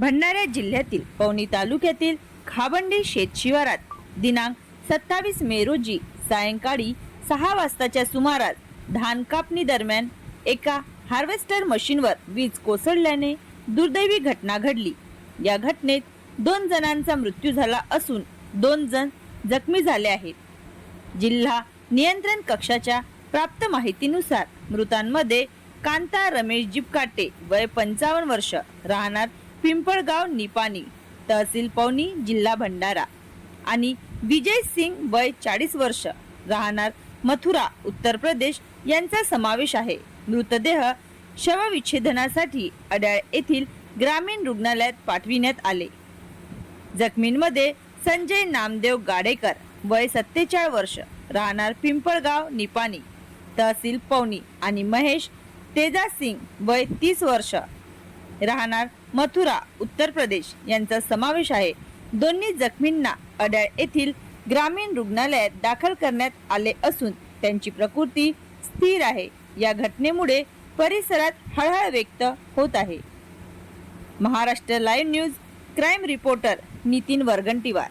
भंडारा जिल्ह्यातील पवनी तालुक्यातील खाबंडी शेत शिवारात दिनांक सत्तावीस मे रोजी सायंकाळी सहा वाजताच्या सुमारास धान कापणी दरम्यान एका हार्वेस्टर मशीनवर वीज कोसळल्याने दुर्दैवी घटना घडली. या घटनेत दोन जणांचा मृत्यू झाला असून दोन जण जखमी झाले आहेत. जिल्हा नियंत्रण कक्षाच्या प्राप्त माहितीनुसार मृतांमध्ये कांता रमेश जिपकाटे वय पंचावन्न वर्ष राहणार पिंपळगाव निपाणी तहसील पवनी जिल्हा भंडारा. आणि विजय सिंग वय चाळीस वर्ष राहणार मथुरा उत्तर प्रदेश यांचा समावेश आहे. मृतदेह शवविच्छेदनासाठी अड्याळ येथील ग्रामीण रुग्णालयात पाठविण्यात आले. जखमींमध्ये संजय नामदेव गाडेकर वय सत्तेचाळ वर्ष राहणार पिंपळगाव निपाणी तहसील पवनी आणि महेश तेजा सिंग वय तीस वर्ष राहणार मथुरा उत्तर प्रदेश यांचा समावेश आहे. दोन्ही जखमींना अड्याळ येथील ग्रामीण रुग्णालयात दाखल करण्यात आले असून त्यांची प्रकृती स्थिर आहे. या घटनेमुळे परिसरात हळहळ व्यक्त होत आहे. Maharashtra live news crime reporter Nitin Vargantiwar.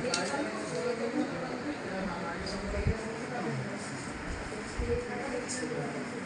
Obrigado.